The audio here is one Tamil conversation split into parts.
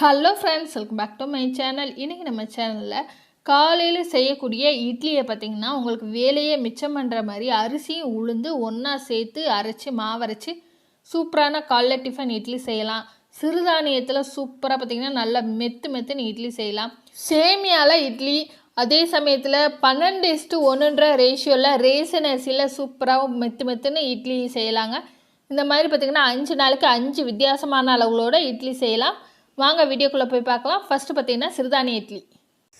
Hello friends welcome back to my channel இன்றைக்கி நம்ம சேனலில் காலையில் செய்யக்கூடிய இட்லியை பார்த்திங்கன்னா உங்களுக்கு வேலையே மிச்சம் பண்ணுற மாதிரி அரிசியும் உளுந்து ஒன்றா சேர்த்து அரைச்சி மாவரைச்சி சூப்பரான காலைல டிஃபன் இட்லி செய்யலாம். சிறுதானியத்தில் சூப்பராக பார்த்திங்கன்னா நல்லா மெத்து மெத்துன்னு இட்லி செய்யலாம். சேமியாவில் இட்லி அதே சமயத்தில் பன்னெண்டு இஸ்ட்டு ஒன்றுன்ற ரேஷியோவில் ரேசன் அரிசியில் சூப்பராக மெத்து மெத்துன்னு இட்லி செய்யலாங்க. இந்த மாதிரி பார்த்திங்கன்னா அஞ்சு நாளைக்கு அஞ்சு வித்தியாசமான அளவுகளோட இட்லி செய்யலாம். வாங்க வீடியோக்குள்ளே போய் பார்க்கலாம். ஃபஸ்ட்டு பார்த்தீங்கன்னா சிறுதானிய இட்லி.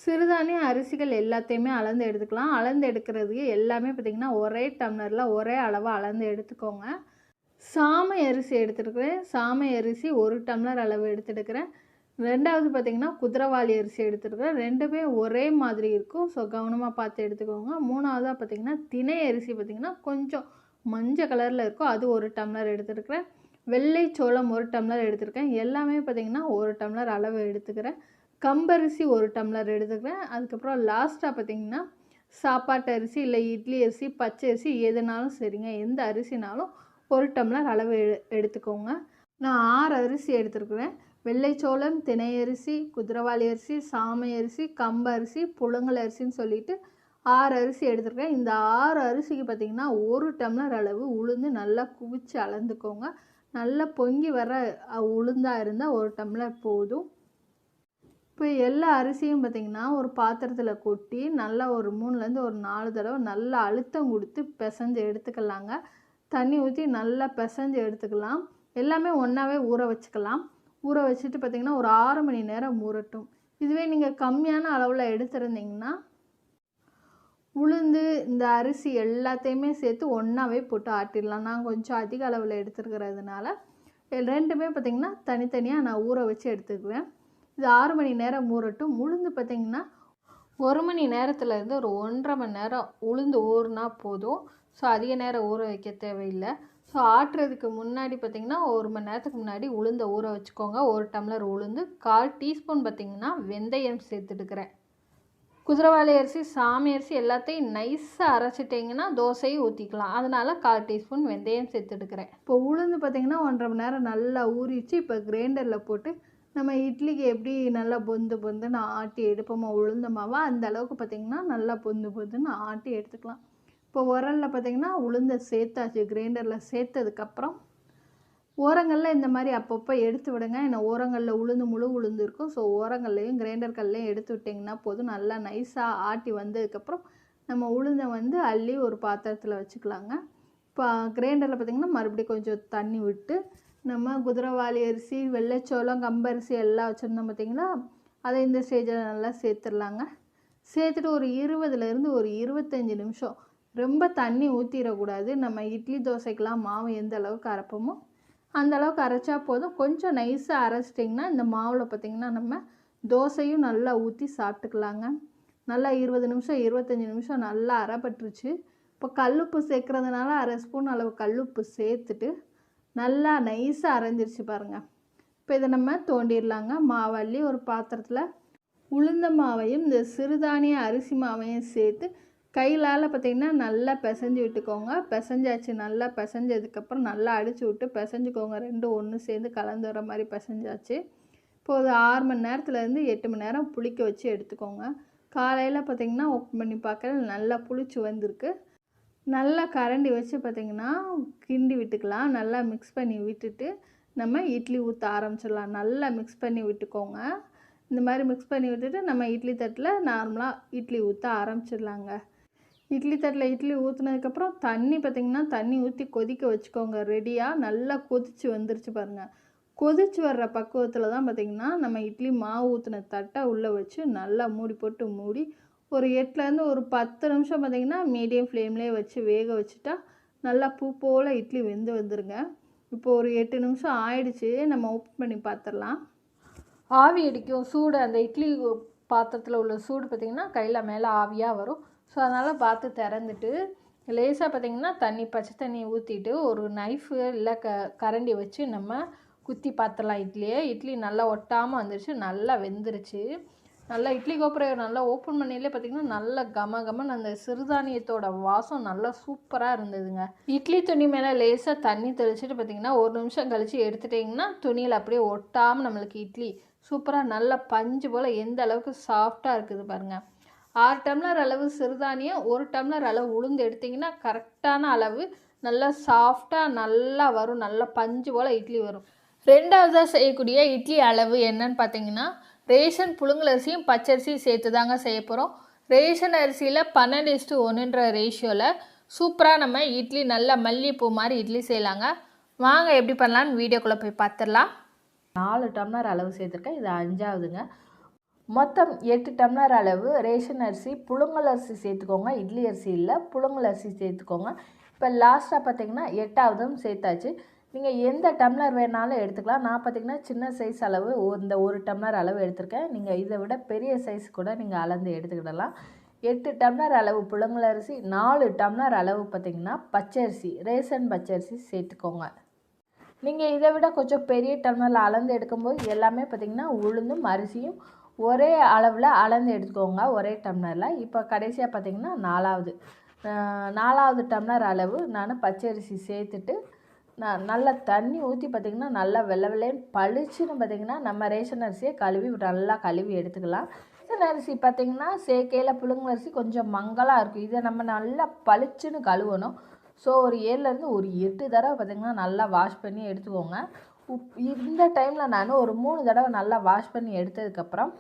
சிறுதானிய அரிசிகள் எல்லாத்தையுமே அளந்து எடுத்துக்கலாம். அளந்து எடுக்கிறதுக்கு எல்லாமே பார்த்திங்கன்னா ஒரே டம்ளரில் ஒரே அளவாக அளந்து எடுத்துக்கோங்க. சாமை அரிசி எடுத்துருக்குறேன். சாமை அரிசி ஒரு டம்ளர் அளவு எடுத்துருக்கிறேன். ரெண்டாவது பார்த்திங்கன்னா குதிரவாளி அரிசி எடுத்துருக்குறேன். ரெண்டுமே ஒரே மாதிரி இருக்கும். ஸோ கவனமாக பார்த்து எடுத்துக்கோங்க. மூணாவதாக பார்த்திங்கன்னா தினை அரிசி பார்த்திங்கன்னா கொஞ்சம் மஞ்சள் கலரில் இருக்கும். அது ஒரு டம்ளர் எடுத்துருக்குறேன். வெள்ளை சோளம் ஒரு டம்ளர் எடுத்திருக்கேன். எல்லாமே பார்த்திங்கன்னா ஒரு டம்ளர் அளவு எடுத்துக்கிறேன். கம்பரிசி ஒரு டம்ளர் எடுத்துக்கிறேன். அதுக்கப்புறம் லாஸ்ட்டாக பார்த்திங்கன்னா சாப்பாட்டு அரிசி இல்லை இட்லி அரிசி பச்சை அரிசி எதுனாலும் சரிங்க. எந்த அரிசினாலும் ஒரு டம்ளர் அளவு எடு எடுத்துக்கோங்க. நான் ஆறு அரிசி எடுத்துருக்குறேன். வெள்ளைச்சோளம் திணை அரிசி குதிரவாளி அரிசி சாமை அரிசி கம்பரிசி புழுங்கல் அரிசின்னு சொல்லிட்டு ஆறு அரிசி எடுத்துருக்கேன். இந்த ஆறு அரிசிக்கு பார்த்திங்கன்னா ஒரு டம்ளர் அளவு உளுந்து நல்லா குவிச்சு அளந்துக்கோங்க. நல்லா பொங்கி வர உளுந்தாக இருந்தால் ஒரு டம்ளர் போதும். இப்போ எல்லா அரிசியும் பார்த்திங்கன்னா ஒரு பாத்திரத்தில் கொட்டி நல்லா ஒரு மூணுலேருந்து ஒரு நாலு தடவை நல்லா அழுத்தம் கொடுத்து பிசைஞ்சு எடுத்துக்கலாங்க. தண்ணி ஊற்றி நல்லா பிசைஞ்சு எடுத்துக்கலாம். எல்லாமே ஒன்றாவே ஊற வச்சுக்கலாம். ஊற வச்சுட்டு பார்த்திங்கன்னா ஒரு ஆறு மணி நேரம் ஊறட்டும். இதுவே நீங்கள் கம்மியான அளவில் எடுத்துருந்தீங்கன்னா உளுந்து இந்த அரிசி எல்லாத்தையுமே சேர்த்து ஒன்றாவே போட்டு ஆட்டிடலாம். நான் கொஞ்சம் அதிக அளவில் எடுத்துருக்கிறதுனால ரெண்டுமே பார்த்திங்கன்னா தனித்தனியாக நான் ஊற வச்சு எடுத்துக்குவேன். இது ஆறு மணி நேரம் ஊறட்டும். உளுந்து பார்த்திங்கன்னா ஒரு மணி நேரத்துலேருந்து ஒரு ஒன்றரை மணி நேரம் உளுந்து ஊறுனா போதும். ஸோ அதிக நேரம் ஊற வைக்க தேவையில்லை. ஸோ ஆட்டுறதுக்கு முன்னாடி பார்த்திங்கன்னா ஒரு மணி நேரத்துக்கு முன்னாடி உளுந்தை ஊற வச்சுக்கோங்க. ஒரு டம்ளர் உளுந்து கால் டீஸ்பூன் பார்த்திங்கன்னா வெந்தயம் சேர்த்துட்டுக்கிறேன். குதிரவாளி அரிசி சாமி அரிசி எல்லாத்தையும் நைஸாக அரைச்சிட்டிங்கன்னா தோசையும் ஊற்றிக்கலாம் அதனால் கால் டீஸ்பூன் வெந்தயம் சேர்த்துட்டுக்கிறேன் இப்போ உளுந்து பார்த்திங்கன்னா ஒன்றரை மணி நேரம் நல்லா ஊறிச்சு. இப்போ கிரைண்டரில் போட்டு நம்ம இட்லிக்கு எப்படி நல்லா பொந்து பொந்துன்னு ஆட்டி எடுப்போமோ உளுந்த மாவா அந்த அளவுக்கு பார்த்திங்கன்னா நல்லா பொந்து பொந்துன்னு ஆட்டி எடுத்துக்கலாம். இப்போ உரலில் பார்த்திங்கன்னா உளுந்த சேர்த்தாச்சு. கிரைண்டரில் சேர்த்ததுக்கப்புறம் ஓரங்களில் இந்த மாதிரி அப்பப்போ எடுத்து விடுங்க. ஏன்னா ஓரங்களில் உளுந்து முழு உளுந்து இருக்கும். ஸோ ஓரங்கள்லையும் கிரைண்டர் கல்லையும் எடுத்து விட்டிங்கன்னா போதும். நல்லா நைஸாக ஆட்டி வந்ததுக்கப்புறம் நம்ம உளுந்தை வந்து அள்ளி ஒரு பாத்திரத்தில் வச்சுக்கலாங்க. இப்போ கிரைண்டரில் பார்த்திங்கன்னா மறுபடியும் கொஞ்சம் தண்ணி விட்டு நம்ம குதிரவாளி அரிசி வெள்ளைச்சோளம் கம்பரிசி எல்லாம் வச்சுருந்தோம் பார்த்திங்களா அதை இந்த ஸ்டேஜில் நல்லா சேர்த்துடலாங்க. சேர்த்துட்டு ஒரு இருபதுலேருந்து ஒரு இருபத்தஞ்சி நிமிஷம். ரொம்ப தண்ணி ஊற்றிடக்கூடாது நம்ம இட்லி தோசைக்கெலாம் மாவு எந்த அளவுக்கு அரைப்போமோ அந்தளவுக்கு அரைச்சா போதும். கொஞ்சம் நைஸாக அரைச்சிட்டிங்கன்னா இந்த மாவில் பார்த்திங்கன்னா நம்ம தோசையும் நல்லா ஊற்றி சாப்பிட்டுக்கலாங்க. நல்லா இருபது நிமிஷம் இருபத்தஞ்சி நிமிஷம் நல்லா அரைப்பட்டுருச்சு. இப்போ கல்லுப்பு சேர்க்குறதுனால அரை ஸ்பூன் அளவு கல்லுப்பு சேர்த்துட்டு நல்லா நைஸாக அரைஞ்சிருச்சு பாருங்கள் இப்போ இதை நம்ம தோண்டிடலாங்க. மாவள்ளி ஒரு பாத்திரத்தில் உளுந்த மாவையும் இந்த சிறுதானிய அரிசி மாவையும் சேர்த்து கையிலால் பார்த்திங்கன்னா நல்லா பிசைஞ்சு விட்டுக்கோங்க. பிசைஞ்சாச்சு நல்லா பிசைஞ்சதுக்கப்புறம் நல்லா அடித்து விட்டு பிசைஞ்சுக்கோங்க. ரெண்டும் ஒன்று சேர்ந்து கலந்து வர மாதிரி பிசைஞ்சாச்சு. இப்போ ஒரு ஆறு மணி நேரத்துலேருந்து எட்டு மணி நேரம் புளிக்க வச்சு எடுத்துக்கோங்க. காலையில் பார்த்திங்கன்னா ஓப்பன் பண்ணி பார்க்கல நல்லா புளிச்சு வந்திருக்கு. நல்லா கரண்டி வச்சு பார்த்திங்கன்னா கிண்டி விட்டுக்கலாம். நல்லா மிக்ஸ் பண்ணி விட்டுட்டு நம்ம இட்லி ஊற்ற ஆரம்பிச்சிடலாம். நல்லா மிக்ஸ் பண்ணி விட்டுக்கோங்க. இந்த மாதிரி மிக்ஸ் பண்ணி விட்டுட்டு நம்ம இட்லி தட்டில் நார்மலாக இட்லி ஊற்ற ஆரம்பிச்சிடலாங்க. இட்லி தட்டில் இட்லி ஊற்றுனதுக்கப்புறம் தண்ணி பார்த்திங்கன்னா தண்ணி ஊற்றி கொதிக்க வச்சுக்கோங்க. ரெடியாக நல்லா கொதிச்சு வந்துருச்சு பாருங்கள் கொதிச்சு வர்ற பக்குவத்தில் தான் பார்த்திங்கன்னா நம்ம இட்லி மாவு ஊற்றின தட்டை உள்ளே வச்சு நல்லா மூடி போட்டு மூடி ஒரு எட்டுலேருந்து ஒரு பத்து நிமிஷம் பார்த்திங்கன்னா மீடியம் ஃப்ளேம்லேயே வச்சு வேக வச்சுட்டா நல்லா பூ போல் இட்லி வெந்து வந்துருங்க. இப்போ ஒரு எட்டு நிமிஷம் ஆயிடுச்சு. நம்ம ஓப்பன் பண்ணி பார்த்துடலாம் ஆவி அடிக்கும் சூடு அந்த இட்லி பாத்திரத்தில் உள்ள சூடு பார்த்திங்கன்னா கையில் மேலே ஆவியாக வரும். ஸோ அதனால் பார்த்து திறந்துட்டு லேசாக பார்த்திங்கன்னா தண்ணி பச்சை தண்ணி ஊற்றிட்டு ஒரு நைஃபு இல்லை க கரண்டி வச்சு நம்ம குத்தி பார்த்துடலாம் இட்லியை இட்லி நல்லா ஒட்டாமல் வந்துருச்சு நல்லா வெந்துருச்சு. நல்லா இட்லி கோப்புரையை நல்லா ஓப்பன் பண்ணியிலே பார்த்தீங்கன்னா நல்லா கம கமன்னு அந்த சிறுதானியத்தோட வாசம் நல்லா சூப்பராக இருந்ததுங்க. இட்லி துணி மேலே லேசாக தண்ணி தெளிச்சிட்டு பார்த்தீங்கன்னா ஒரு நிமிஷம் கழித்து எடுத்துட்டிங்கன்னா துணியில் அப்படியே ஒட்டாமல் நம்மளுக்கு இட்லி சூப்பராக நல்லா பஞ்சு போல் எந்த அளவுக்கு சாஃப்டாக இருக்குது பாருங்கள் ஆறு டம்ளர் அளவு சிறுதானியம் ஒரு டம்ளர் அளவு உளுந்து எடுத்திங்கன்னா கரெக்டான அளவு நல்லா சாஃப்டாக நல்லா வரும். நல்லா பஞ்சு போல் இட்லி வரும். ரெண்டாவதாக செய்யக்கூடிய இட்லி அளவு என்னன்னு பார்த்தீங்கன்னா ரேஷன் புழுங்கலரிசியும் பச்சரிசியும் சேர்த்து தாங்க செய்ய போகிறோம் ரேஷன் அரிசியில் பன்னெண்டு இஸ்டு ஒன்றுன்ற ரேஷியோவில் சூப்பராக நம்ம இட்லி நல்லா மல்லிகைப்பூ மாதிரி இட்லி செய்யலாங்க. வாங்க எப்படி பண்ணலான்னு வீடியோக்குள்ளே போய் பார்த்துடலாம். நாலு டம்ளர் அளவு சேர்த்துருக்கேன். இது அஞ்சாவதுங்க. மொத்தம் எட்டு டம்ளர் அளவு ரேஷன் அரிசி புழுங்கல் அரிசி சேர்த்துக்கோங்க. இட்லி அரிசி இல்லை புழுங்கல் அரிசி சேர்த்துக்கோங்க. இப்போ லாஸ்ட்டாக பார்த்தீங்கன்னா எட்டாவதும் சேர்த்தாச்சு. நீங்கள் எந்த டம்ளர் வேணாலும் எடுத்துக்கலாம். நான் பார்த்தீங்கன்னா சின்ன சைஸ் அளவு இந்த ஒரு டம்ளர் அளவு எடுத்திருக்கேன். நீங்கள் இதை விட பெரிய சைஸ் கூட நீங்கள் அளந்து எடுத்துக்கிடலாம். எட்டு டம்ளர் அளவு புழுங்கல் அரிசி நாலு டம்ளர் அளவு பார்த்தீங்கன்னா பச்சரிசி ரேஷன் பச்சரிசி சேர்த்துக்கோங்க. நீங்கள் இதை விட கொஞ்சம் பெரிய டம்ளரில் அளந்து எடுக்கும்போது எல்லாமே பார்த்திங்கன்னா உளுந்தும் அரிசியும் ஒரே அளவில் அளந்து எடுத்துக்கோங்க ஒரே டம்ளரில் இப்போ கடைசியாக பார்த்திங்கன்னா நாலாவது. நாலாவது டம்ளர் அளவு நான் பச்சரிசி சேர்த்துட்டு நான் நல்லா தண்ணி ஊற்றி பார்த்திங்கன்னா நல்லா வெள்ளை வெள்ளையும் பளிச்சுன்னு பார்த்திங்கன்னா நம்ம ரேஷன் அரிசியை கழுவி நல்லா கழுவி எடுத்துக்கலாம். ரேஷன் அரிசி பார்த்திங்கன்னா சேக்கையில் புழுங்கல் அரிசி கொஞ்சம் மங்கலாக இருக்கும். இதை நம்ம நல்லா பளிச்சுன்னு கழுவணும். ஸோ ஒரு ஏழுலேருந்து ஒரு எட்டு தடவை பார்த்திங்கன்னா நல்லா வாஷ் பண்ணி எடுத்துக்கோங்க. உப் இந்த டைமில் நான் ஒரு மூணு தடவை நல்லா வாஷ் பண்ணி எடுத்ததுக்கப்புறம்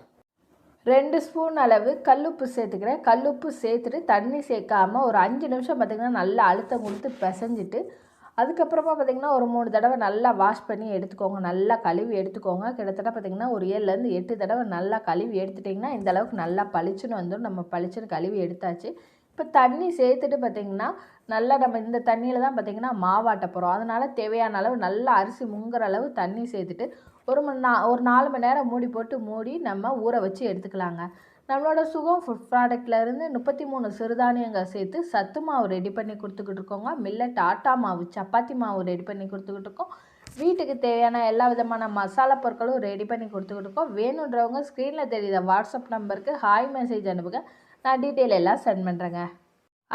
ரெண்டு ஸ்பூன் அளவு கல்லுப்பு சேர்த்துக்கிறேன். கல்லுப்பு சேர்த்துட்டு தண்ணி சேர்க்காம ஒரு அஞ்சு நிமிஷம் பார்த்திங்கன்னா நல்லா அழுத்தம் கொடுத்து பிசைஞ்சிட்டு அதுக்கப்புறமா பார்த்திங்கன்னா ஒரு மூணு தடவை நல்லா வாஷ் பண்ணி எடுத்துக்கோங்க. நல்லா கழுவி எடுத்துக்கோங்க. கிட்டத்தட்ட பார்த்திங்கன்னா ஒரு ஏழுலேருந்து எட்டு தடவை நல்லா கழுவி எடுத்துட்டிங்கன்னா இந்த அளவுக்கு நல்லா பளிச்சுன்னு வந்துடும் நம்ம பளிச்சுன்னு கழுவி எடுத்தாச்சு. இப்போ தண்ணி சேர்த்துட்டு பார்த்திங்கன்னா நல்லா நம்ம இந்த தண்ணியில் தான் பார்த்திங்கன்னா மாவாட்ட போகிறோம் அதனால் தேவையான அளவு நல்லா அரிசி முங்குற அளவு தண்ணி சேர்த்துட்டு ஒரு மணி நா ஒரு நாலு மணி நேரம் மூடி போட்டு மூடி நம்ம ஊற வச்சு எடுத்துக்கலாங்க. நம்மளோட சுகம் ஃபுட் ப்ராடக்ட்லேருந்து முப்பத்தி மூணு சிறுதானியங்கள் சேர்த்து சத்து மாவு ரெடி பண்ணி கொடுத்துக்கிட்டு இருக்கோங்க. மில்லட் ஆட்டா மாவு சப்பாத்தி மாவு ரெடி பண்ணி கொடுத்துக்கிட்டு இருக்கோம். வீட்டுக்கு தேவையான எல்லா விதமான மசாலா பொருட்களும் ரெடி பண்ணி கொடுத்துக்கிட்டு இருக்கோம். வேணுன்றவங்க ஸ்க்ரீனில் தெரியுத வாட்ஸ்அப் நம்பருக்கு ஹாய் மெசேஜ் அனுப்புங்க. நான் டீட்டெயில் எல்லாம் சென்ட் பண்ணுறேங்க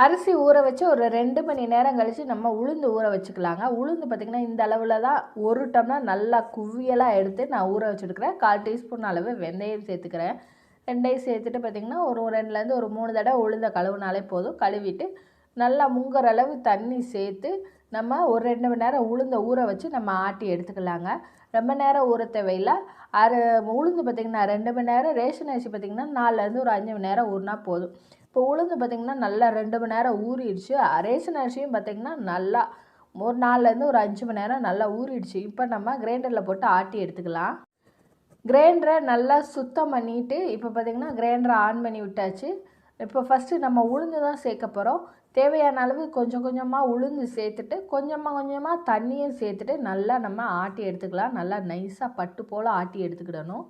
அரிசி ஊற வச்சு ஒரு ரெண்டு மணி நேரம் கழித்து நம்ம உளுந்து ஊற வச்சுக்கலாங்க. உளுந்து பார்த்திங்கன்னா இந்த அளவில் தான் ஒரு டம்ளர் நல்லா குவியலாக எடுத்து நான் ஊற வச்சுருக்கிறேன். கால் டீஸ்பூன் அளவு வெந்தயம் சேர்த்துக்கிறேன். ரெண்டையும் சேர்த்துட்டு பார்த்திங்கன்னா ஒரு ரெண்டுலேருந்து ஒரு மூணு தடவை உளுந்த கழுவுனாலே போதும். கழுவிட்டு நல்லா முங்குற அளவு தண்ணி சேர்த்து நம்ம ஒரு ரெண்டு மணி நேரம் உளுந்த ஊற வச்சு நம்ம ஆட்டி எடுத்துக்கலாங்க. ரொம்ப நேரம் ஊற தேவையில்ல. அரை உளுந்து பார்த்திங்கன்னா ரெண்டு மணி நேரம் ரேஷன் அரிசி பார்த்திங்கன்னா நாலுலேருந்து ஒரு அஞ்சு மணி நேரம் ஊறினா போதும். இப்போ உளுந்து பார்த்திங்கன்னா நல்லா ரெண்டு மணி நேரம் ஊறிடுச்சு. அரேசன் அரிசியும் பார்த்திங்கன்னா நல்லா ஒரு நாலுலேருந்து ஒரு அஞ்சு மணி நேரம் நல்லா ஊறிடுச்சு. இப்போ நம்ம கிரைண்டரில் போட்டு ஆட்டி எடுத்துக்கலாம். கிரைண்டரை நல்லா சுத்தம் பண்ணிவிட்டு இப்போ பார்த்திங்கன்னா கிரைண்டரை ஆன் பண்ணி விட்டாச்சு. இப்போ ஃபஸ்ட்டு நம்ம உளுந்து தான் சேர்க்க போகிறோம் தேவையான அளவு கொஞ்சம் கொஞ்சமாக உளுந்து சேர்த்துட்டு கொஞ்சமாக கொஞ்சமாக தண்ணியும் சேர்த்துட்டு நல்லா நம்ம ஆட்டி எடுத்துக்கலாம். நல்லா நைஸாக பட்டு போல் ஆட்டி எடுத்துக்கிடணும்.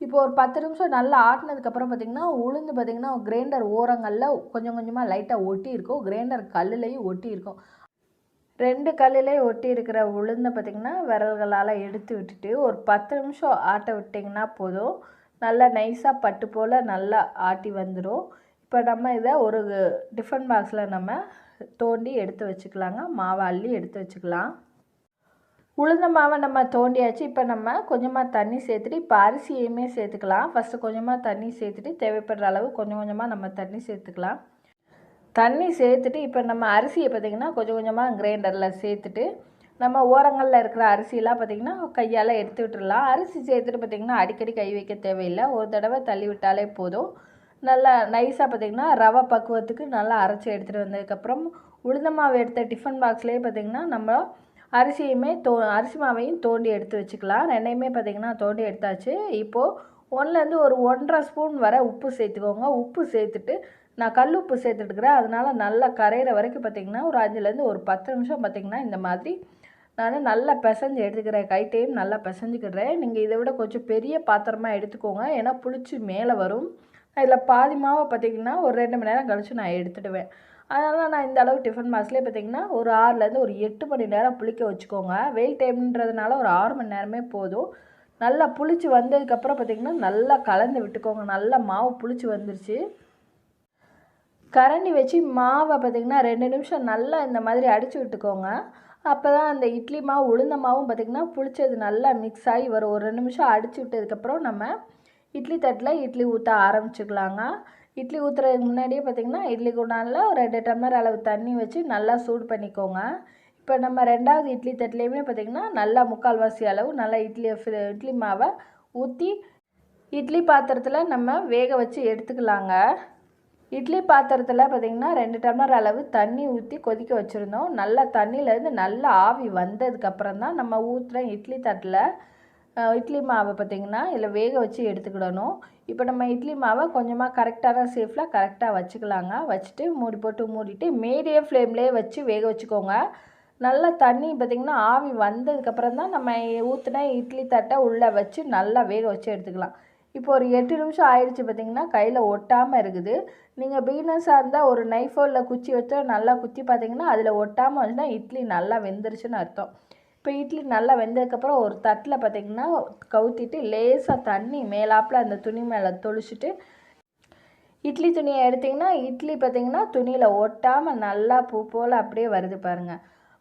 இப்போ ஒரு பத்து நிமிஷம் நல்லா ஆட்டினதுக்கப்புறம் பார்த்திங்கன்னா உளுந்து பார்த்திங்கன்னா கிரைண்டர் ஓரங்களில் கொஞ்சம் கொஞ்சமாக லைட்டாக ஒட்டி இருக்கும் கிரைண்டர் கல்லுலேயும் ஒட்டி இருக்கும் ரெண்டு கல்லிலே ஒட்டி இருக்கிற உளுந்தை பார்த்திங்கன்னா விரல்களால் எடுத்து விட்டுட்டு ஒரு பத்து நிமிஷம் ஆட்ட விட்டிங்கன்னா போதும். நல்லா நைஸாக பட்டு போல் நல்லா ஆட்டி வந்துடும் இப்போ நம்ம இதை ஒரு டிஃபன் பாக்ஸில் நம்ம தோண்டி எடுத்து வச்சுக்கலாங்க. மாவை அள்ளி எடுத்து வச்சுக்கலாம். உளுந்த மாவை நம்ம தோண்டியாச்சு. இப்போ நம்ம கொஞ்சமாக தண்ணி சேர்த்துட்டு இப்போ அரிசியுமே சேர்த்துக்கலாம். ஃபஸ்ட்டு கொஞ்சமாக தண்ணி சேர்த்துட்டு தேவைப்படுற அளவு கொஞ்சம் கொஞ்சமாக நம்ம தண்ணி சேர்த்துக்கலாம். தண்ணி சேர்த்துட்டு இப்போ நம்ம அரிசியை பார்த்திங்கன்னா கொஞ்சம் கொஞ்சமாக கிரைண்டரில் சேர்த்துட்டு நம்ம ஓரங்களில் இருக்கிற அரிசியெல்லாம் பார்த்திங்கன்னா கையால் எடுத்து விட்டுடலாம் அரிசி சேர்த்துட்டு பார்த்திங்கன்னா அடிக்கடி கை வைக்க தேவையில்லை. ஒரு தடவை தள்ளி விட்டாலே போதும். நல்லா நைஸாக பார்த்திங்கன்னா ரவை பக்குவத்துக்கு நல்லா அரைச்சி எடுத்துகிட்டு வந்ததுக்கப்புறம் உளுந்த மாவு எடுத்த டிஃபன் பாக்ஸ்லேயே பார்த்திங்கன்னா நம்ம அரிசியுமே தோ அரிசி மாவையும் தோண்டி எடுத்து வச்சுக்கலாம். ரெண்டையுமே பார்த்திங்கன்னா தோண்டி எடுத்தாச்சு. இப்போது ஒன்றுலேருந்து ஒரு ஒன்றரை ஸ்பூன் வரை உப்பு சேர்த்துக்கோங்க. உப்பு சேர்த்துட்டு நான் கல் உப்பு சேர்த்துட்டுக்கிறேன் அதனால் நல்லா கரையிற வரைக்கும் பார்த்திங்கன்னா ஒரு அஞ்சுலேருந்து ஒரு பத்து நிமிஷம் பார்த்திங்கன்னா இந்த மாதிரி நான் நல்லா பிசைஞ்சு எடுத்துக்கிறேன். கைட்டையும் நல்லா பிசைஞ்சுக்கிறேன் நீங்கள் இதை விட கொஞ்சம் பெரிய பாத்திரமாக எடுத்துக்கோங்க. ஏன்னா புளிச்சு மேலே வரும். இதில் பாதி மாவை பார்த்திங்கன்னா ஒரு ரெண்டு மணி நேரம் கழித்து நான் எடுத்துடுவேன். அதனால் நான் இந்த அளவு டிஃபன் பாக்ஸ்லேயே பார்த்திங்கன்னா ஒரு ஆறுலேருந்து ஒரு எட்டு மணி நேரம் புளிக்க வச்சுக்கோங்க. வெயில் டைம்ன்றதுனால ஒரு ஆறு மணி நேரமே போதும். நல்லா புளிச்சு வந்ததுக்கப்புறம் பார்த்திங்கன்னா நல்லா கலந்து விட்டுக்கோங்க. நல்லா மாவு புளிச்சு வந்துருச்சு. கரண்டி வச்சு மாவை பார்த்திங்கன்னா ரெண்டு நிமிஷம் நல்லா இந்த மாதிரி அடித்து விட்டுக்கோங்க. அப்போ தான் அந்த இட்லி மாவு உளுந்த மாவும் பார்த்திங்கன்னா புளிச்சது நல்லா மிக்ஸ் ஆகி வரும். ஒரு ரெண்டு நிமிஷம் அடித்து விட்டதுக்கப்புறம் நம்ம இட்லி தட்டில் இட்லி ஊற்ற ஆரம்பிச்சுக்கலாங்க. இட்லி ஊற்றுறதுக்கு முன்னாடியே பார்த்திங்கன்னா இட்லி குண்டானில் ஒரு ரெண்டு டம்ளர் அளவு தண்ணி வச்சு நல்லா சூடு பண்ணிக்கோங்க. இப்போ நம்ம ரெண்டாவது இட்லி தட்டிலையுமே பார்த்திங்கன்னா நல்லா முக்கால்வாசி அளவு நல்லா இட்லி இட்லி மாவை ஊற்றி இட்லி பாத்திரத்தில் நம்ம வேக வச்சு எடுத்துக்கலாங்க. இட்லி பாத்திரத்தில் பார்த்திங்கன்னா ரெண்டு டம்ளர் அளவு தண்ணி ஊற்றி கொதிக்க வச்சுருந்தோம். நல்லா தண்ணியிலேருந்து நல்லா ஆவி வந்ததுக்கப்புறம் தான் நம்ம ஊற்றுற இட்லி தட்டில் இட்லி மாவை பார்த்திங்கன்னா இதில் வேக வச்சு எடுத்துக்கிடணும். இப்போ நம்ம இட்லி மாவை கொஞ்சமாக கரெக்டான சேஃபில் கரெக்டாக வச்சுக்கலாங்க. வச்சுட்டு மூடி போட்டு மூடிட்டு மீடியம் ஃப்ளேம்லேயே வச்சு வேக வச்சுக்கோங்க. நல்லா தண்ணி பார்த்திங்கன்னா ஆவி வந்ததுக்கப்புறம் தான் நம்ம ஊற்றின இட்லி தட்டை உள்ளே வச்சு நல்லா வேக வச்சு எடுத்துக்கலாம். இப்போ ஒரு எட்டு நிமிஷம் ஆயிடுச்சு பார்த்தீங்கன்னா கையில் ஒட்டாமல் இருக்குது. நீங்கள் பிகினர்ஸாக இருந்தால் ஒரு நைஃபோ இல்லை குச்சி வச்சோ நல்லா குத்தி பார்த்தீங்கன்னா அதில் ஒட்டாமல் வந்துச்சுன்னா இட்லி நல்லா வெந்துருச்சுன்னு அர்த்தம். இப்போ இட்லி நல்லா வெந்ததுக்கப்புறம் ஒரு தட்டில் பார்த்தீங்கன்னா கவுத்திட்டு லேசாக தண்ணி மேலாப்பில் அந்த துணி மேலே தொளிச்சிட்டு இட்லி துணியை எடுத்திங்கன்னா இட்லி பார்த்தீங்கன்னா துணியில் ஒட்டாமல் நல்லா பூ போல் அப்படியே வருது பாருங்கள்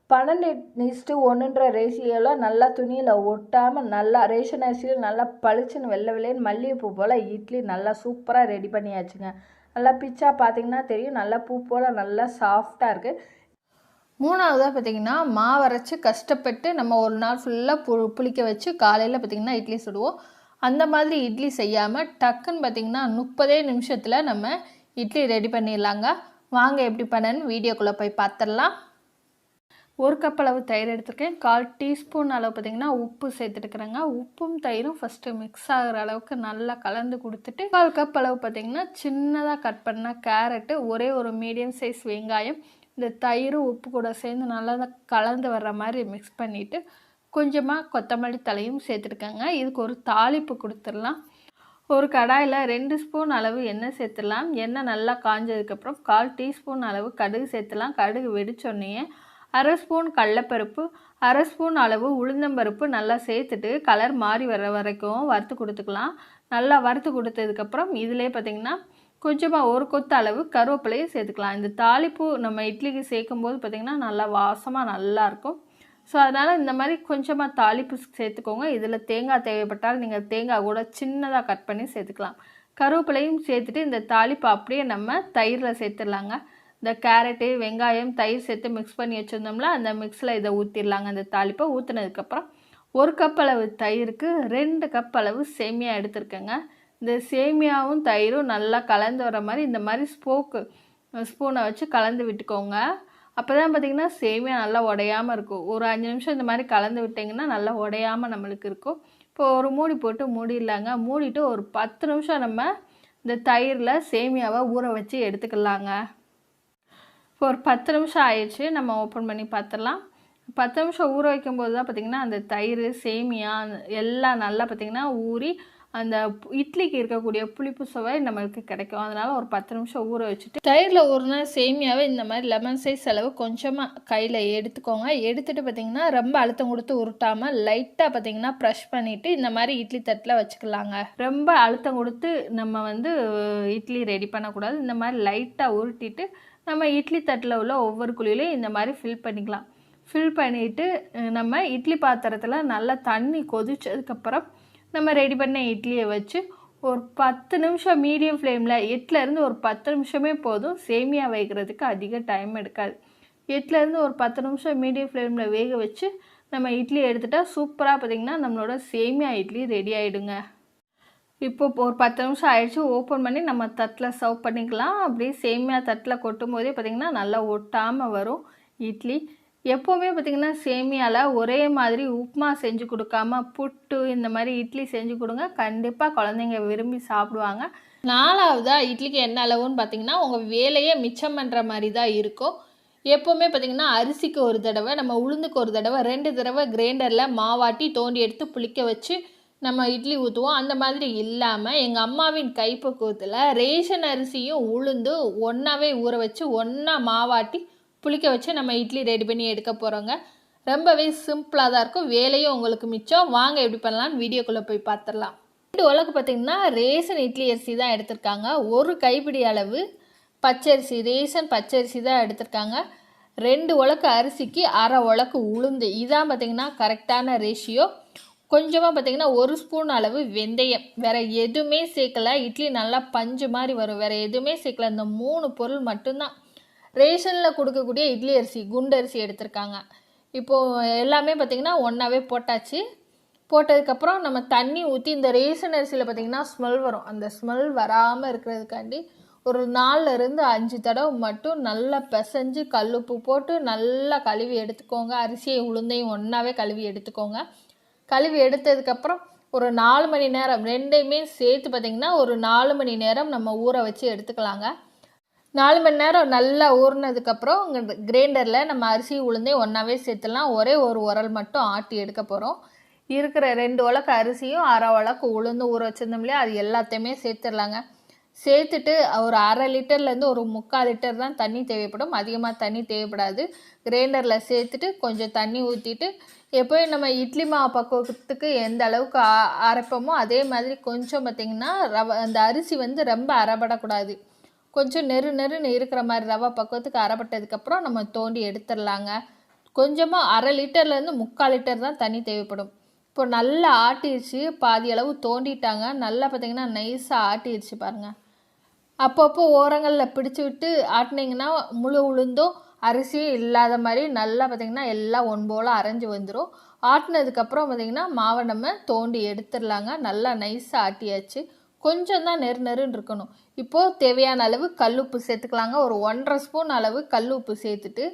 பன்னெண்டு இஸ்ட்டு ஒன்றுன்ற ரேஷியோவில் நல்லா துணியில் ஒட்டாமல் நல்லா ரேஷன் அரிசியில் நல்லா பளிச்சுன்னு வெள்ளை வெள்ளைன்னு மல்லிகைப்பூ போல் இட்லி நல்லா சூப்பராக ரெடி பண்ணியாச்சுங்க. நல்லா பிச்சா பார்த்தீங்கன்னா தெரியும் நல்லா பூ போல் நல்லா சாஃப்டாக இருக்குது மூணாவதாக பார்த்தீங்கன்னா மாவரைச்சி கஷ்டப்பட்டு நம்ம ஒரு நாள் ஃபுல்லாக பு புளிக்க வச்சு காலையில் பார்த்தீங்கன்னா இட்லி சுடுவோம். அந்த மாதிரி இட்லி செய்யாமல் டக்குன்னு பார்த்தீங்கன்னா முப்பதே நிமிஷத்தில் நம்ம இட்லி ரெடி பண்ணிடலாங்க. வாங்க எப்படி பண்ணுன்னு வீடியோக்குள்ளே போய் பார்த்துடலாம் ஒரு கப் அளவு தயிர் எடுத்திருக்கேன். கால் டீஸ்பூன் அளவு பார்த்தீங்கன்னா உப்பு சேர்த்துட்டுக்கிறேங்க. உப்பும் தயிரும் ஃபஸ்ட்டு மிக்ஸ் ஆகிற அளவுக்கு நல்லா கலந்து கொடுத்துட்டு கால் கப் அளவு பார்த்தீங்கன்னா சின்னதாக கட் பண்ண கேரட்டு ஒரே ஒரு மீடியம் சைஸ் வெங்காயம் இந்த தயிரும் உப்பு கூட சேர்ந்து நல்லா தான் கலந்து வர்ற மாதிரி மிக்ஸ் பண்ணிவிட்டு கொஞ்சமாக கொத்தமல்லி தலையும் சேர்த்துருக்கேங்க. இதுக்கு ஒரு தாளிப்பு கொடுத்துடலாம். ஒரு கடாயில் ரெண்டு ஸ்பூன் அளவு எண்ணெய் சேர்த்துடலாம். எண்ணெய் நல்லா காஞ்சதுக்கப்புறம் கால் டீஸ்பூன் அளவு கடுகு சேர்த்துலாம் கடுகு வெடிச்சோடனே அரை ஸ்பூன் கடலப்பருப்பு அரை ஸ்பூன் அளவு உளுந்தம்பருப்பு நல்லா சேர்த்துட்டு கலர் மாறி வர வரைக்கும் வறுத்து கொடுத்துக்கலாம். நல்லா வறுத்து கொடுத்ததுக்கப்புறம் இதிலே பார்த்திங்கன்னா கொஞ்சமாக ஒரு கொத்து அளவு கருவேப்பிலையும் சேர்த்துக்கலாம். இந்த தாளிப்பு நம்ம இட்லிக்கு சேர்க்கும்போது பார்த்திங்கன்னா நல்லா வாசமாக நல்லாயிருக்கும் ஸோ அதனால் இந்த மாதிரி கொஞ்சமாக தாளிப்பு சேர்த்துக்கோங்க. இதில் தேங்காய் தேவைப்பட்டால் நீங்கள் தேங்காய் கூட சின்னதாக கட் பண்ணி சேர்த்துக்கலாம். கருவேப்பிலையும் சேர்த்துட்டு இந்த தாளிப்பு அப்படியே நம்ம தயிரில் சேர்த்துடலாங்க. இந்த கேரட்டு வெங்காயம் தயிர் சேர்த்து மிக்ஸ் பண்ணி வச்சுருந்தோம்ல அந்த மிக்ஸில் இதை ஊற்றிடலாங்க அந்த தாளிப்பை ஊற்றினதுக்கப்புறம் ஒரு கப் அளவு தயிருக்கு ரெண்டு கப் அளவு சேமியா எடுத்திருக்கேங்க. இந்த சேமியாவும் தயிரும் நல்லா கலந்து வர மாதிரி இந்த மாதிரி ஸ்போக்கு ஸ்பூனை வச்சு கலந்து விட்டுக்கோங்க. அப்போ தான் பார்த்திங்கன்னா சேமியா நல்லா உடையாமல் இருக்கும். ஒரு அஞ்சு நிமிஷம் இந்த மாதிரி கலந்து விட்டிங்கன்னா நல்லா உடையாமல் நம்மளுக்கு இருக்கும். இப்போ ஒரு மூடி போட்டு மூடிடலாங்க மூடிட்டு ஒரு பத்து நிமிஷம் நம்ம இந்த தயிரில் சேமியாவை ஊற வச்சு எடுத்துக்கலாங்க. இப்போ ஒரு பத்து நிமிஷம் ஆயிடுச்சு. நம்ம ஓப்பன் பண்ணி பார்த்துடலாம் பத்து நிமிஷம் ஊற வைக்கும்போது தான் பார்த்திங்கன்னா அந்த தயிர் சேமியா எல்லாம் நல்லா பார்த்திங்கன்னா ஊறி அந்த இட்லிக்கு இருக்கக்கூடிய புளிப்பு சுவை நம்மளுக்கு கிடைக்கும். அதனால் ஒரு பத்து நிமிஷம் ஊற வச்சுட்டு தயிரில் ஊறின சேமியாவை இந்த மாதிரி லெமன் சைஸ் அளவு கொஞ்சமாக கையில் எடுத்துக்கோங்க. எடுத்துகிட்டு பார்த்திங்கன்னா ரொம்ப அழுத்தம் கொடுத்து உருட்டாமல் லைட்டாக பார்த்திங்கன்னா ப்ரெஷ் பண்ணிவிட்டு இந்த மாதிரி இட்லி தட்டில் வச்சுக்கலாங்க. ரொம்ப அழுத்தம் கொடுத்து நம்ம வந்து இட்லி ரெடி பண்ணக்கூடாது. இந்த மாதிரி லைட்டாக உருட்டிட்டு நம்ம இட்லி தட்டில் உள்ள ஒவ்வொரு குழியிலையும் இந்த மாதிரி ஃபில் பண்ணிக்கலாம். ஃபில் பண்ணிவிட்டு நம்ம இட்லி பாத்திரத்தில் நல்லா தண்ணி கொதிச்சதுக்கப்புறம் நம்ம ரெடி பண்ண இட்லியை வச்சு ஒரு பத்து நிமிஷம் மீடியம் ஃப்ளேமில் எட்டுலேருந்து ஒரு பத்து நிமிஷமே போதும். சேமியா வைக்கிறதுக்கு அதிக டைம் எடுக்காது. எட்டுலேருந்து ஒரு பத்து நிமிஷம் மீடியம் ஃப்ளேமில் வேக வச்சு நம்ம இட்லி எடுத்துட்டால் சூப்பராக பார்த்திங்கன்னா நம்மளோட சேமியா இட்லி ரெடி ஆகிடுங்க இப்போ ஒரு பத்து நிமிஷம் ஆயிடுச்சு. ஓப்பன் பண்ணி நம்ம தட்டில் சர்வ் பண்ணிக்கலாம். அப்படியே சேமியா தட்டில் கொட்டும் போதே பார்த்திங்கன்னா நல்லா ஒட்டாமல் வரும் இட்லி. எப்போவுமே பார்த்திங்கன்னா சேமியாவில் ஒரே மாதிரி உப்புமா செஞ்சு கொடுக்காம புட்டு இந்த மாதிரி இட்லி செஞ்சு கொடுங்க. கண்டிப்பாக குழந்தைங்க விரும்பி சாப்பிடுவாங்க. நாலாவதாக இட்லிக்கு என்ன அளவுன்னு பார்த்தீங்கன்னா உங்கள் வேலையை மிச்சம் பண்ணுற மாதிரி தான் இருக்கும். எப்போவுமே பார்த்தீங்கன்னா அரிசிக்கு ஒரு தடவை நம்ம உளுந்துக்கு ஒரு தடவை ரெண்டு தடவை கிரைண்டரில் மாவாட்டி தோண்டி எடுத்து புளிக்க வச்சு நம்ம இட்லி ஊற்றுவோம் அந்த மாதிரி இல்லாமல் எங்கள் அம்மாவின் கைப்பக்குவத்தில் ரேஷன் அரிசியும் உளுந்து ஒன்றாவே ஊற வச்சு ஒன்றா மாவாட்டி புளிக்க வச்சு நம்ம இட்லி ரெடி பண்ணி எடுக்க போகிறோங்க ரொம்பவே சிம்பிளாக தான் இருக்கும். வேலையும் உங்களுக்கு மிச்சம். வாங்க எப்படி பண்ணலான்னு வீடியோக்குள்ளே போய் பார்த்துடலாம் ரெண்டு உலக்கு பார்த்தீங்கன்னா ரேசன் இட்லி அரிசி தான் எடுத்திருக்காங்க. ஒரு கைப்பிடி அளவு பச்சரிசி ரேசன் பச்சரிசி தான் எடுத்திருக்காங்க. ரெண்டு உலக்கு அரிசிக்கு அரை உலக்கு உளுந்து. இதான் பார்த்தீங்கன்னா கரெக்டான ரேஷியோ கொஞ்சமாக பார்த்தீங்கன்னா ஒரு ஸ்பூன் அளவு வெந்தயம். வேறு எதுவுமே சேர்க்கல. இட்லி நல்லா பஞ்சு மாதிரி வரும். வேறு எதுவுமே சேர்க்கல. இந்த மூணு பொருள் மட்டும்தான். ரேஷனில் கொடுக்கக்கூடிய இட்லி அரிசி குண்டு அரிசி எடுத்திருக்காங்க. இப்போது எல்லாமே பார்த்திங்கன்னா ஒன்றாவே போட்டாச்சு. போட்டதுக்கப்புறம் நம்ம தண்ணி ஊற்றி இந்த ரேஷன் அரிசியில் பார்த்திங்கன்னா ஸ்மெல் வரும். அந்த ஸ்மெல் வராமல் இருக்கிறதுக்காண்டி ஒரு நாலுலேருந்து அஞ்சு தடவை மட்டும் நல்லா பிசைஞ்சு கல்லுப்பு போட்டு நல்லா கழுவி எடுத்துக்கோங்க. அரிசியை உளுந்தையும் ஒன்றாவே கழுவி எடுத்துக்கோங்க. கழுவி எடுத்ததுக்கப்புறம் ஒரு நாலு மணி நேரம் ரெண்டையுமே சேர்த்து பார்த்திங்கன்னா ஒரு நாலு மணி நேரம் நம்ம ஊற வச்சு எடுத்துக்கலாங்க. நாலு மணி நேரம் நல்லா ஊறினதுக்கப்புறம் கிரைண்டரில் நம்ம அரிசி உளுந்தே ஒன்றாவே சேர்த்துலாம் ஒரே ஒரு உரல் மட்டும் ஆட்டி எடுக்க போகிறோம் இருக்கிற ரெண்டு உலக்கு அரிசியும் அரை உலக்கு உளுந்து ஊற வச்சிருந்தோம் இல்லையா? அது எல்லாத்தையுமே சேர்த்துடலாங்க. சேர்த்துட்டு ஒரு அரை லிட்டர்லேருந்து ஒரு முக்கால் லிட்டர் தான் தண்ணி தேவைப்படும். அதிகமாக தண்ணி தேவைப்படாது. கிரைண்டரில் சேர்த்துட்டு கொஞ்சம் தண்ணி ஊற்றிட்டு எப்போயும் நம்ம இட்லி மாவு பக்குவத்துக்கு எந்த அளவுக்கு அரைப்போமோ அதே மாதிரி கொஞ்சம் பார்த்திங்கன்னா ரவ அந்த அரிசி வந்து ரொம்ப அரைபடக்கூடாது. கொஞ்சம் நெரு நெருன்னு இருக்கிற மாதிரி ரவை பக்குவத்துக்கு அரைப்பட்டதுக்கப்புறம் நம்ம தோண்டி எடுத்துடலாங்க. கொஞ்சமாக அரை லிட்டர்லேருந்து முக்கால் லிட்டர் தான் தண்ணி தேவைப்படும். இப்போ நல்லா ஆட்டிடுச்சு பாதி அளவு தோண்டிட்டாங்க. நல்லா பார்த்தீங்கன்னா நைஸாக ஆட்டிடுச்சு பாருங்கள் அப்பப்போ ஓரங்களில் பிடிச்சி விட்டு ஆட்டினீங்கன்னா முழு உளுந்தும் அரிசியும் இல்லாத மாதிரி நல்லா பார்த்தீங்கன்னா எல்லாம் ஒன்போல அரைஞ்சி அரைஞ்சு வந்துடும் ஆட்டினதுக்கப்புறம் பார்த்தீங்கன்னா மாவை நம்ம தோண்டி எடுத்துடலாங்க. நல்லா நைஸாக ஆட்டியாச்சு. கொஞ்சம் தான் நெரு நெருன்னு இருக்கணும். இப்போது தேவையான அளவு கல்லுப்பு சேர்த்துக்கலாங்க. ஒரு ஒன்றரை ஸ்பூன் அளவு கல்லுப்பு சேர்த்துட்டு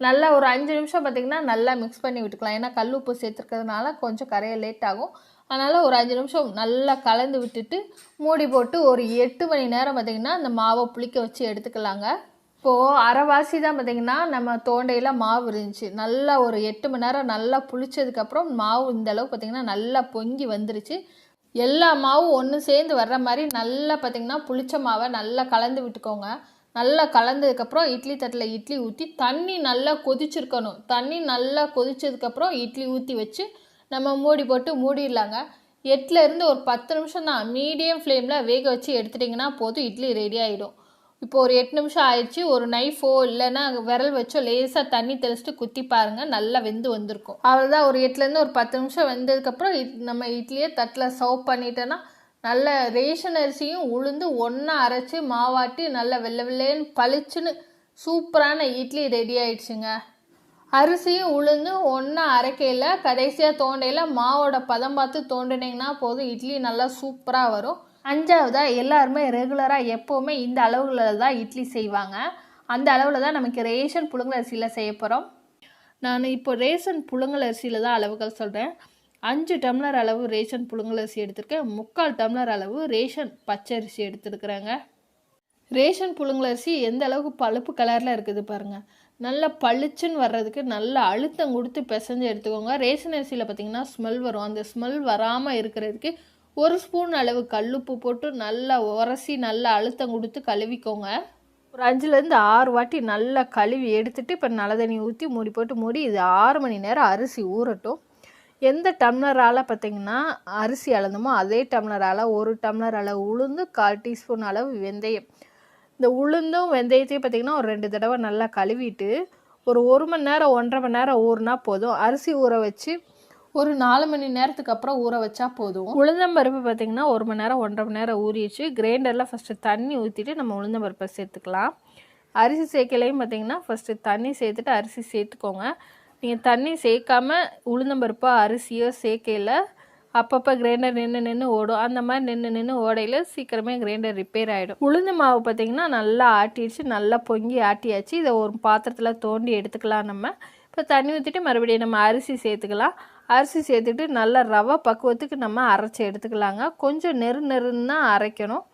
நல்லா ஒரு அஞ்சு நிமிஷம் பார்த்திங்கன்னா நல்லா மிக்ஸ் பண்ணி விட்டுக்கலாம். ஏன்னா கல்லுப்பு சேர்த்துருக்கிறதுனால கொஞ்சம் கரைய லேட் ஆகும். அதனால் ஒரு அஞ்சு நிமிஷம் நல்லா கலந்து விட்டுட்டு மூடி போட்டு ஒரு எட்டு மணி நேரம் பார்த்திங்கன்னா அந்த மாவை புளிக்க வச்சு எடுத்துக்கலாங்க. இப்போது அரைவாசி தான் பார்த்திங்கன்னா நம்ம தோண்டையில் மாவு இருந்துச்சு. நல்லா ஒரு எட்டு மணி நேரம் நல்லா புளிச்சதுக்கப்புறம் மாவு இந்தளவுக்கு பார்த்திங்கன்னா நல்லா பொங்கி வந்துருச்சு. எல்லா மாவும் ஒன்று சேர்ந்து வர்ற மாதிரி நல்லா பார்த்திங்கன்னா புளிச்ச மாவை நல்லா கலந்து விட்டுக்கோங்க. நல்லா கலந்ததுக்கப்புறம் இட்லி தட்டில் இட்லி ஊற்றி தண்ணி நல்லா கொதிச்சிருக்கணும். தண்ணி நல்லா கொதிச்சதுக்கப்புறம் இட்லி ஊற்றி வச்சு நம்ம மூடி போட்டு மூடிடலாங்க. எட்டில் இருந்து ஒரு பத்து நிமிஷம் தான் மீடியம் ஃப்ளேமில் வேக வச்சு எடுத்துட்டிங்கன்னா போதும். இட்லி ரெடி ஆகிடும் இப்போ ஒரு எட்டு நிமிஷம் ஆயிடுச்சு ஒரு நைஃபோ இல்லைன்னா விரல் வச்சோ லேசாக தண்ணி தெளிச்சிட்டு குத்தி பாருங்கள் நல்லா வெந்து வந்திருக்கும். அவ்வளோதான் ஒரு எட்டுலேருந்து ஒரு பத்து நிமிஷம் வெந்ததுக்கப்புறம் இட் நம்ம இட்லியை தட்டில் சர்வ் பண்ணிட்டோன்னா நல்ல ரேஷன் அரிசியும் உளுந்து ஒன்றா அரைச்சி மாவாட்டி நல்லா வெள்ளை வெள்ளைன்னு பளிச்சுன்னு சூப்பரான இட்லி ரெடி ஆயிடுச்சுங்க. அரிசியும் உளுந்து ஒன்றா அரைக்கையில் கடைசியாக தோண்டையில் மாவோட பதம் பார்த்து தோண்டினீங்கன்னா போதும் இட்லி நல்லா சூப்பராக வரும். அஞ்சாவதாக எல்லாருமே ரெகுலராக எப்போவுமே இந்த அளவுகளில் தான் இட்லி செய்வாங்க. அந்த அளவில் தான் நமக்கு ரேஷன் புழுங்கலரிசியில் செய்ய போகிறோம் நான் இப்போ ரேஷன் புழுங்கலரிசியில் தான் அளவுகள் சொல்கிறேன் அஞ்சு டம்ளர் அளவு ரேஷன் புழுங்கலரிசி எடுத்திருக்கேன். முக்கால் டம்ளர் அளவு ரேஷன் பச்சரிசி எடுத்துருக்குறேங்க. ரேஷன் புழுங்கலரிசி எந்த அளவுக்கு பழுப்பு கலரில் இருக்குது பாருங்கள் நல்லா பளிச்சுன்னு வர்றதுக்கு நல்லா அழுத்தம் கொடுத்து பிசைஞ்சு எடுத்துக்கோங்க. ரேஷன் அரிசியில் பார்த்தீங்கன்னா ஸ்மெல் வரும். அந்த ஸ்மெல் வராமல் இருக்கிறதுக்கு ஒரு ஸ்பூன் அளவு கல்லுப்பு போட்டு நல்லா உரசி நல்லா அழுத்தம் கொடுத்து கழுவிக்கோங்க. ஒரு அஞ்சுலேருந்து ஆறு வாட்டி நல்லா கழுவி எடுத்துட்டு இப்போ நல்ல தண்ணி ஊற்றி மூடி போட்டு மூடி இது ஆறு மணி நேரம் அரிசி ஊறட்டும். எந்த டம்ளரால் பார்த்தீங்கன்னா அரிசி அளந்தமோ அதே டம்ளரால் ஒரு டம்ளர் அளவு உளுந்து கால் டீஸ்பூன் அளவு வெந்தயம். இந்த உளுந்தும் வெந்தயத்தையும் பார்த்தீங்கன்னா ஒரு ரெண்டு தடவை நல்லா கழுவிட்டு ஒரு ஒரு மணி நேரம் ஒன்றரை மணி நேரம் ஊறினா போதும். அரிசி ஊற வச்சு ஒரு நாலு மணி நேரத்துக்கு அப்புறம் ஊற வச்சா போதும். உளுந்தம்பருப்பு பார்த்தீங்கன்னா ஒரு மணி நேரம் ஒன்றரை மணி நேரம் ஊறிடுச்சு. கிரைண்டரில் ஃபஸ்ட்டு தண்ணி ஊற்றிட்டு நம்ம உளுந்தம்பருப்பை சேர்த்துக்கலாம். அரிசி சேர்க்கலையும் பார்த்தீங்கன்னா ஃபஸ்ட்டு தண்ணி சேர்த்துட்டு அரிசி சேர்த்துக்கோங்க. நீங்கள் தண்ணி சேர்க்காம உளுந்தம்பருப்போ அரிசியோ சேர்க்கையில் அப்பப்போ கிரைண்டர் நின்று நின்று ஓடும். அந்த மாதிரி நின்று நின்று ஓடையில் சீக்கிரமே கிரைண்டர் ரிப்பேர் ஆகிடும் உளுந்து மாவு பார்த்தீங்கன்னா நல்லா ஆட்டிடுச்சு நல்லா பொங்கி ஆட்டியாச்சு. இதை ஒரு பாத்திரத்தில் தோண்டி எடுத்துக்கலாம் நம்ம. இப்போ தண்ணி ஊற்றிட்டு மறுபடியும் நம்ம அரிசி சேர்த்துக்கலாம். அரிசி சேர்த்துட்டு நல்லா ரவை பக்குவத்துக்கு நம்ம அரைச்சி எடுத்துக்கலாங்க. கொஞ்சம் நெரு நெருன்னு தான் அரைக்கணும்.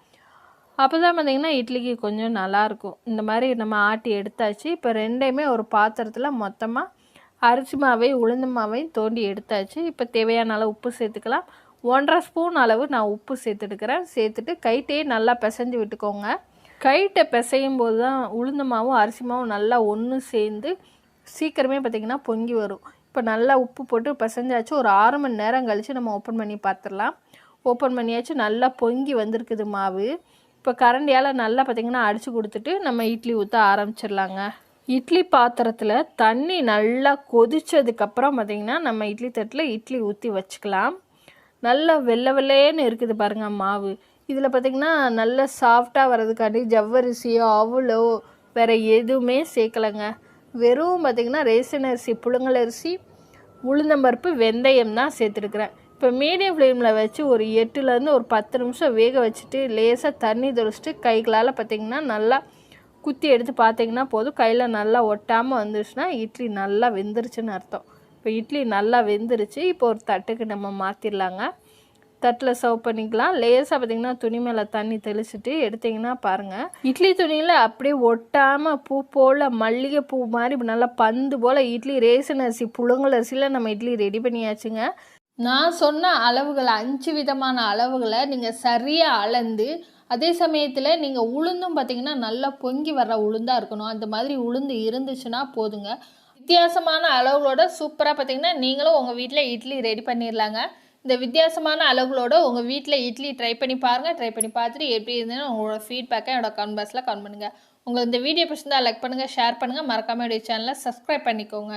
அப்போ தான் பார்த்திங்கன்னா இட்லிக்கு கொஞ்சம் நல்லாயிருக்கும் இந்த மாதிரி நம்ம ஆட்டி எடுத்தாச்சு. இப்போ ரெண்டையுமே ஒரு பாத்திரத்தில் மொத்தமாக அரிசி மாவையும் உளுந்து மாவையும் தோண்டி எடுத்தாச்சு. இப்போ தேவையான அளவு உப்பு சேர்த்துக்கலாம். ஒன்றரை ஸ்பூன் அளவு நான் உப்பு சேர்த்துட்டுக்கிறேன். சேர்த்துட்டு கைட்டையே நல்லா பிசைஞ்சு விட்டுக்கோங்க. கைட்டை பிசையும் போது தான் உளுந்து மாவும் அரிசி மாவும் நல்லா ஒன்று சேர்ந்து சீக்கிரமே பார்த்திங்கன்னா பொங்கி வரும். இப்போ நல்லா உப்பு போட்டு பிசைஞ்சாச்சு. ஒரு ஆறு மணி நேரம் கழித்து நம்ம ஓப்பன் பண்ணி பார்த்துடலாம் ஓப்பன் பண்ணியாச்சு. நல்லா பொங்கி வந்திருக்குது மாவு. இப்போ கரண்டியால் நல்லா பார்த்திங்கன்னா அடித்து கொடுத்துட்டு நம்ம இட்லி ஊற்ற ஆரம்பிச்சிடலாங்க. இட்லி பாத்திரத்தில் தண்ணி நல்லா கொதித்ததுக்கப்புறம் பார்த்திங்கன்னா நம்ம இட்லி தட்டில் இட்லி ஊற்றி வச்சுக்கலாம். நல்லா வெள்ளை வெள்ளையேன்னு இருக்குது பாருங்கள் மாவு. இதில் பார்த்திங்கன்னா நல்லா சாஃப்டாக வர்றதுக்காண்டி ஜவ்வரிசியோ அவ்வளோ வேறு எதுவுமே சேர்க்கலைங்க. வெறும் பார்த்திங்கன்னா ரேசன் அரிசி புழுங்கல் அரிசி உளுந்தம்பருப்பு வெந்தயம் தான் சேர்த்துருக்குறேன். இப்போ மீடியம் ஃப்ளேமில் வச்சு ஒரு எட்டுலேருந்து ஒரு பத்து நிமிஷம் வேக வச்சுட்டு லேசாக தண்ணி தெளிச்சிட்டு கைகளால் பார்த்திங்கன்னா நல்லா குத்தி எடுத்து பார்த்தீங்கன்னா போதும். கையில் நல்லா ஒட்டாமல் வந்துருச்சுன்னா இட்லி நல்லா வெந்துருச்சுன்னு அர்த்தம். இப்போ இட்லி நல்லா வெந்துருச்சு. இப்போ ஒரு தட்டுக்கு நம்ம மாற்றிடலாங்க தட்டில் சர்வ் பண்ணிக்கலாம். லேசாக பார்த்தீங்கன்னா துணி மேலே தண்ணி தெளிச்சுட்டு எடுத்திங்கன்னா பாருங்கள் இட்லி துணியில் அப்படியே ஒட்டாமல் பூ போல் மல்லிகை பூ மாதிரி நல்லா பந்து போல் இட்லி ரேசன் அரிசி புழுங்கல் அரிசியில் நம்ம இட்லி ரெடி பண்ணியாச்சுங்க. நான் சொன்ன அளவுகளை அஞ்சு விதமான அளவுகளை நீங்கள் சரியாக அளந்து அதே சமயத்தில் நீங்கள் உளுந்தும் பார்த்தீங்கன்னா நல்லா பொங்கி வர்ற உளுந்தாக இருக்கணும். அந்த மாதிரி உளுந்து இருந்துச்சுன்னா போதுங்க. வித்தியாசமான அளவுகளோட சூப்பராக பார்த்தீங்கன்னா நீங்களும் உங்கள் வீட்டில் இட்லி ரெடி பண்ணிடலாங்க இந்த வித்தியாசமான அளவுகளோட உங்கள் வீட்டில் இட்லி ட்ரை பண்ணி பாருங்கள் ட்ரை பண்ணி பார்த்துட்டு எப்படி இருந்ததுன்னு உங்களோட ஃபீட்பேக்கை என்னோட கமெண்ட் பாக்ஸில் கமெண்ட் பண்ணுங்கள் உங்களுக்கு இந்த வீடியோ பிடிச்சிருந்தால் லைக் பண்ணுங்கள் ஷேர் பண்ணுங்கள் மறக்காமல் என்னுடைய சேனலை சப்ஸ்கிரைப் பண்ணிக்கோங்க.